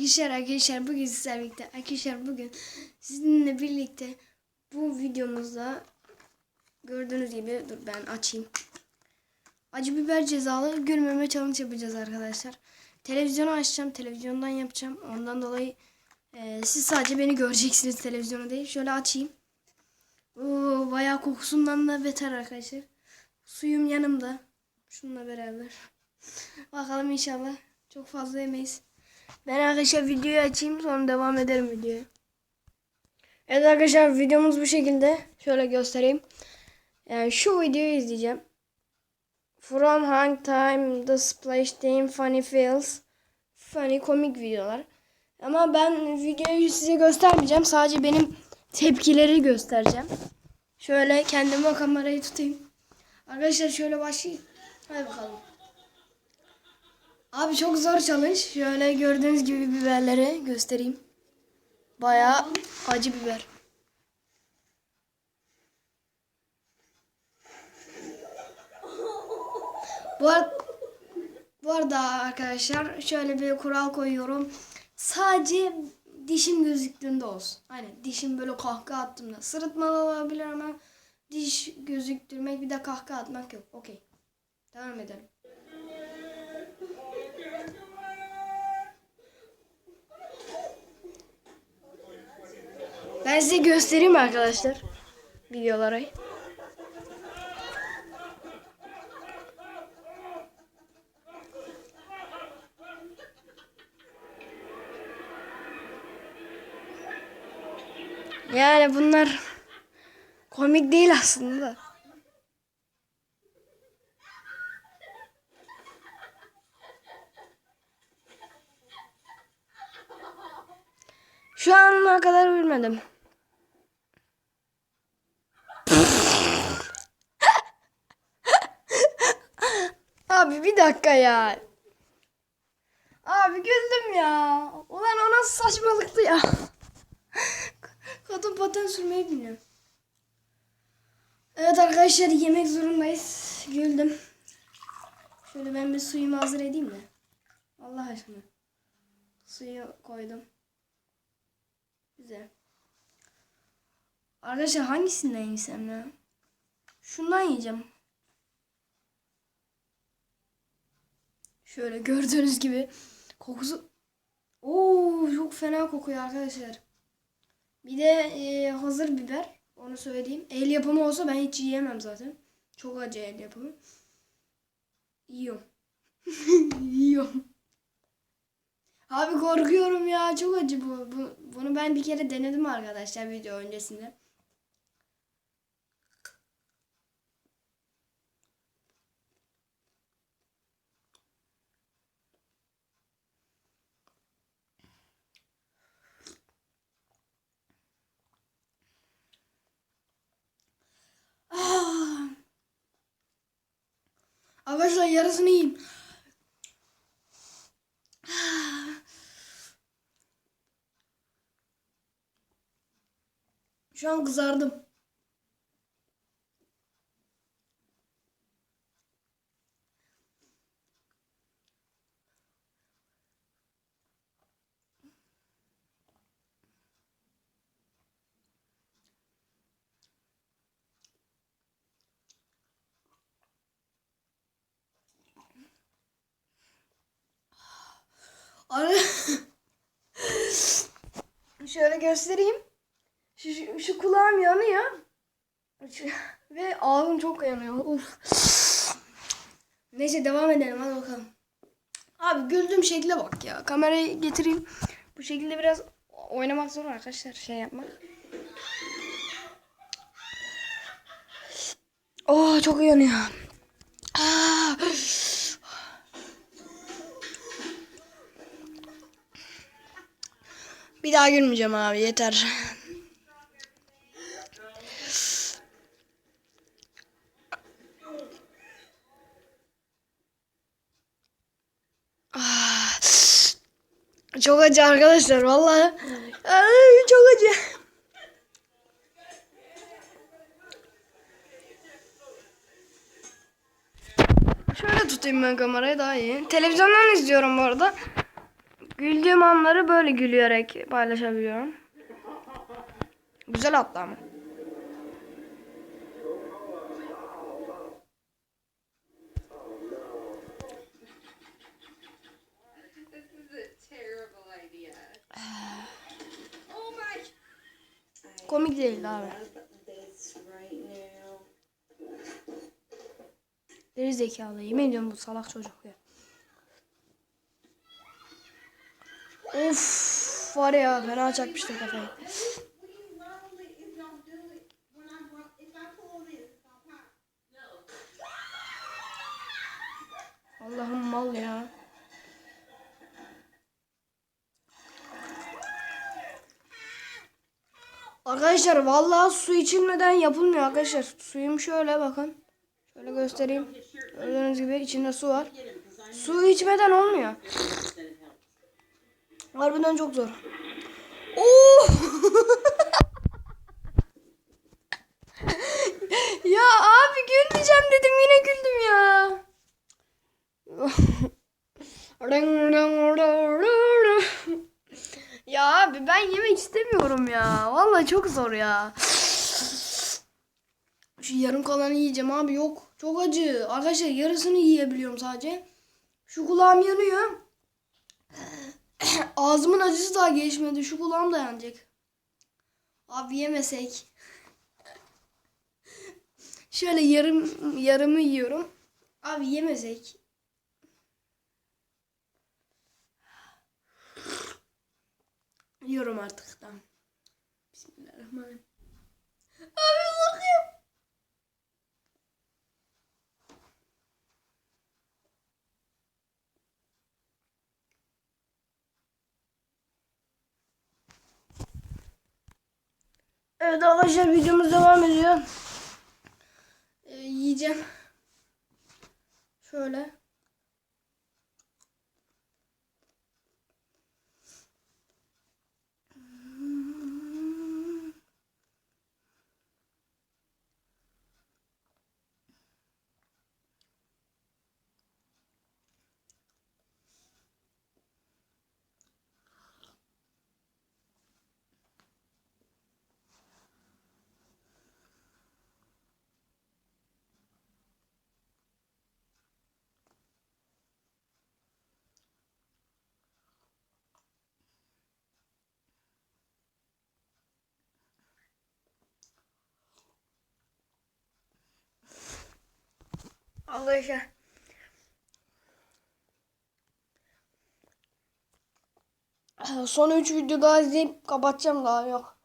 Arkadaşlar arkadaşlar bugün sizlerle birlikte arkadaşlar bugün sizinle birlikte bu videomuzda gördüğünüz gibi dur ben açayım. Acı biber cezalı gülmeme challenge yapacağız arkadaşlar. Televizyonu açacağım. Televizyondan yapacağım. Ondan dolayı e, siz sadece beni göreceksiniz televizyonu değil. Şöyle açayım. Oo, bayağı kokusundan da beter arkadaşlar. Suyum yanımda. Şununla beraber. Bakalım inşallah çok fazla yemeyiz. Ben arkadaşlar videoyu açayım sonra devam ederim videoya. Evet arkadaşlar videomuz bu şekilde. Şöyle göstereyim. Yani şu videoyu izleyeceğim. From Hang Time, The Splash Team, Funny Fails. Funny komik videolar. Ama ben videoyu size göstermeyeceğim. Sadece benim tepkileri göstereceğim. Şöyle kendime kamerayı tutayım. Arkadaşlar şöyle başlayayım. Hadi bakalım. Abi çok zor challenge. Şöyle gördüğünüz gibi biberleri göstereyim. Bayağı acı biber. Bu, ar- bu arada arkadaşlar şöyle bir kural koyuyorum. Sadece dişim gözüktüğünde olsun. Hani dişim böyle kahkaha attığımda. Sırıtmalı olabilir ama diş gözüktürmek bir de kahkaha atmak yok. Okey. Devam edelim. Ben size göstereyim arkadaşlar videoları. Yani bunlar komik değil aslında. Şu ana kadar bilmedim. Abi bir dakika ya. Abi güldüm ya. Ulan o nasıl saçmalıktı ya. Kadın paten sürmeyi bilmiyor. Evet arkadaşlar yemek zorundayız. Güldüm. Şöyle ben bir suyumu hazır edeyim de. Allah aşkına. Suyu koydum. Güzel. Arkadaşlar hangisinden yesem ya? Şundan yiyeceğim. Şöyle gördüğünüz gibi kokusu Oo çok fena kokuyor arkadaşlar. Bir de e, hazır biber. Onu söyleyeyim. El yapımı olsa ben hiç yiyemem zaten. Çok acı el yapımı. Yiyorum. Yiyorum. Abi korkuyorum ya. Çok acı bu. bu. Bunu ben bir kere denedim arkadaşlar video öncesinde. Arkadaşlar yarısını yiyeyim. Şu an kızardım. Şöyle göstereyim. Şu, şu, şu kulağım yanıyor. Şu- ve ağzım çok yanıyor. Uf. Neyse devam edelim hadi bakalım. Abi güldüğüm şekle bak ya. Kamerayı getireyim. Bu şekilde biraz oynamak zor arkadaşlar şey yapmak. Oh çok yanıyor. Ah. Bir daha gülmeyeceğim abi yeter. Ah. Çok acı arkadaşlar vallahi. Ay, çok acı. Şöyle tutayım ben kamerayı daha iyi. Televizyondan izliyorum bu arada. Güldüğüm anları böyle gülüyerek paylaşabiliyorum. Güzel attı ama. This is a terrible idea. oh my! Komik değil abi. Geri zekalı. Yemin ediyorum bu salak çocuk ya. Of var ya fena çakmıştır kafayı. Allah'ım mal ya. Arkadaşlar vallahi su içilmeden yapılmıyor arkadaşlar. Suyum şöyle bakın. Şöyle göstereyim. Gördüğünüz gibi içinde su var. Su içmeden olmuyor. Harbiden çok zor. Oo! ya abi gülmeyeceğim dedim yine güldüm ya. ya abi ben yemek istemiyorum ya. Vallahi çok zor ya. Şu yarım kalanı yiyeceğim abi yok. Çok acı. Arkadaşlar yarısını yiyebiliyorum sadece. Şu kulağım yanıyor. Ağzımın acısı daha geçmedi. Şu kulağım da yanacak. Abi yemesek. Şöyle yarım yarımı yiyorum. Abi yemesek. Yiyorum artık tamam. Bismillahirrahmanirrahim. Evet arkadaşlar videomuz devam ediyor. Ee, yiyeceğim. Şöyle. Arkadaşlar. Son 3 video daha izleyip kapatacağım daha yok.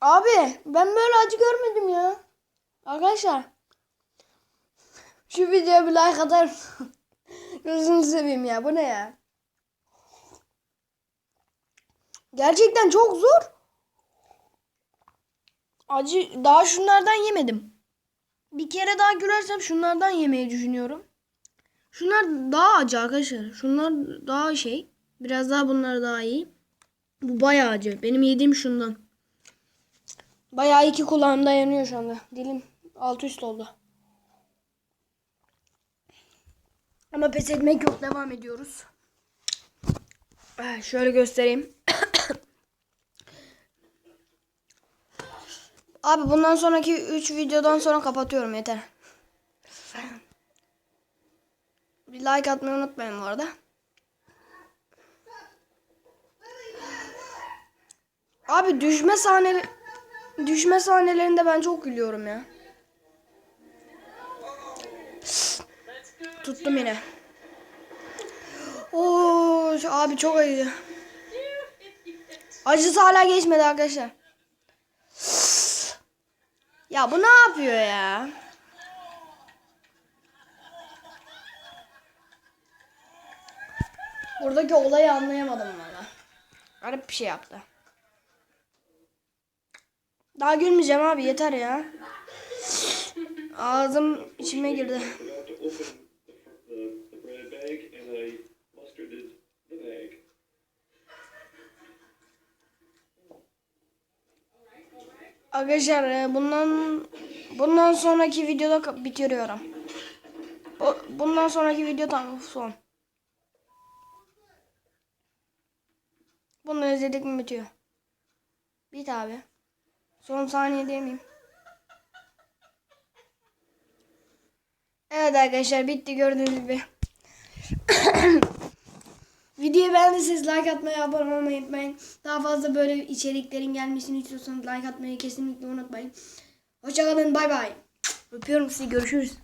Abi ben böyle acı görmedim ya. Arkadaşlar. Şu videoya bir like atar mısın? Gözünü seveyim ya. Bu ne ya? Gerçekten çok zor. Acı daha şunlardan yemedim. Bir kere daha gülersem şunlardan yemeyi düşünüyorum. Şunlar daha acı arkadaşlar. Şunlar daha şey. Biraz daha bunlar daha iyi. Bu bayağı acı. Benim yediğim şundan. Bayağı iki kulağımda yanıyor şu anda. Dilim alt üst oldu. Ama pes etmek yok. Devam ediyoruz. Ah, Şöyle göstereyim. Abi bundan sonraki 3 videodan sonra kapatıyorum yeter. Bir like atmayı unutmayın bu arada. Abi düşme sahne düşme sahnelerinde ben çok gülüyorum ya. Tuttum yine. Oo abi çok acı. Acısı hala geçmedi arkadaşlar. Ya bu ne yapıyor ya? Buradaki olayı anlayamadım valla. Garip bir şey yaptı. Daha gülmeyeceğim abi yeter ya. Ağzım içime girdi. Arkadaşlar e, bundan bundan sonraki videoda bitiriyorum. Bu, bu Bundan sonraki video tam son. Bunu izledik mi bitiyor. Bit abi. Son saniye değil miyim? Evet arkadaşlar bitti gördüğünüz gibi. Videoyu beğendiyseniz like atmayı, abone olmayı unutmayın. Daha fazla böyle içeriklerin gelmesini istiyorsanız like atmayı kesinlikle unutmayın. Hoşçakalın bay bay. Öpüyorum sizi görüşürüz.